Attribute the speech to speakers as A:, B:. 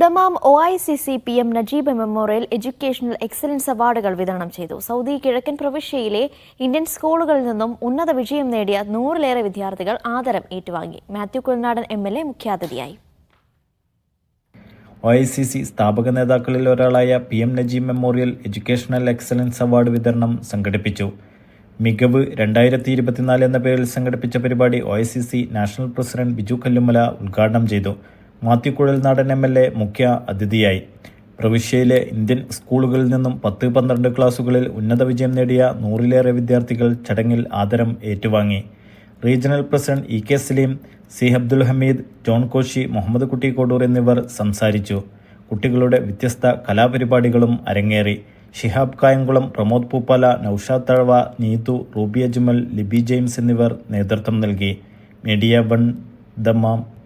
A: Dammam O I C C P M Najeeb memorial educational excellence അവാർഡുകൾ വിതരണം ചെയ്തു. Saudi കിഴക്കൻ പ്രവിശ്യയിലെ ഇന്ത്യൻ സ്കൂളുകളിൽ നിന്നും ഉന്നത വിജയം നേടിയ നൂറിലേറെ വിദ്യാർത്ഥികൾ ആദരം ഏറ്റുവാങ്ങി. Mathew Kulnadan M L A മുഖ്യാതിഥിയായി.
B: ഒ ഐ സി സി സ്ഥാപക നേതാക്കളിൽ ഒരാളായ P M Najeeb memorial educational excellence award വിതരണം സംഘടിപ്പിച്ചു. മികവ് രണ്ടായിരത്തി ഇരുപത്തിനാല് എന്ന പേരിൽ സംഘടിപ്പിച്ച പരിപാടി O I C C national president Biju Kallumala ഉദ്ഘാടനം ചെയ്തു. മാത്യു നാടൻ എം എൽ എ മുഖ്യ അതിഥിയായി. പ്രവിശ്യയിലെ ഇന്ത്യൻ സ്കൂളുകളിൽ നിന്നും പത്ത് പന്ത്രണ്ട് ക്ലാസുകളിൽ ഉന്നത വിജയം നേടിയ നൂറിലേറെ വിദ്യാർത്ഥികൾ ചടങ്ങിൽ ആദരം ഏറ്റുവാങ്ങി. Regional president E K Saleem C Abdul Hameed John Koshy Muhammad Kutty Kodoor എന്നിവർ സംസാരിച്ചു. കുട്ടികളുടെ വ്യത്യസ്ത കലാപരിപാടികളും അരങ്ങേറി. ഷിഹാബ് കായംകുളം പ്രമോദ് പൂപ്പാല നൌഷാദ് തഴവ നീതു റൂബി അജ്മൽ ലിബി ജെയിംസ് എന്നിവർ നേതൃത്വം നൽകി. Media One Dammam.